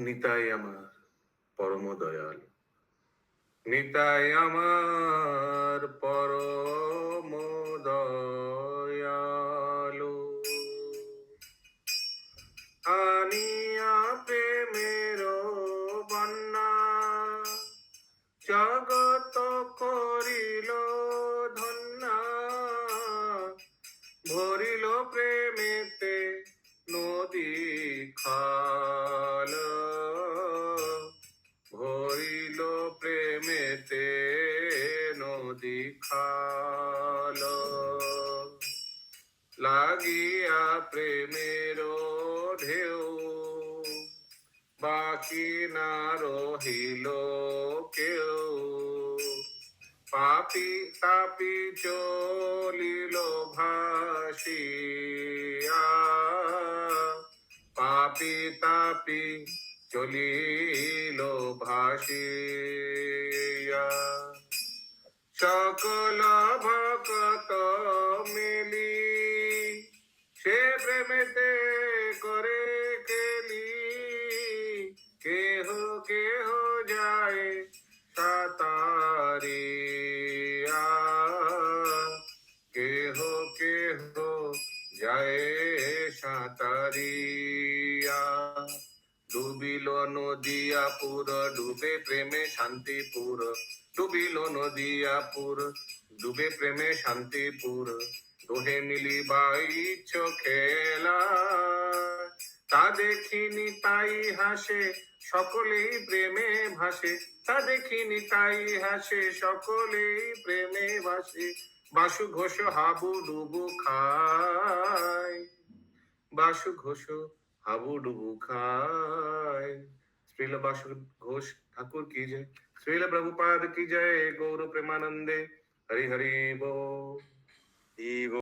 নিতাই আমার পরম দয়াল। নিতাই আমার পরম দয়ালু। আনিয়া প্রেমের বন্যা, জগত করিল ধন্যা, ভরিল প্রেমেতে নদী খাল লাগিয়া প্রেমের ঢেউ বাকি না রহিল কেউ। পাপি তাপি চলিল ভাসিয়া। পাপি তাপি চলিল ভাসিয়া। সকল ভকত মিলি সে প্রেমেতে করে কেলি কেহ কেহ যায় সাতারিয়া কেহ কেহ যায় সাঁতারিয়া ডুবিল নদিয়াপুর ডুবে প্রেমে শান্তিপুর। ডুবিল নদিয়াপুর, ডুবে প্রেমে শান্তিপুর, দোহে মিলি বাইচ খেলা তা দেখিনি তাই হাসে, সকলেই প্রেমে ভাসে। তা দেখিনি তাই হাসে, সকলেই প্রেমে ভাসে। বাসু ঘোষ হাবু ডুবু খায়। বাসু ঘোষ হাবু ডুবু খায়। বাসু ঘোষ ঠাকুর কি জয় শ্রীল প্রভুপাদ কি জয় গৌর প্রেমানন্দে হরি হরি বো ই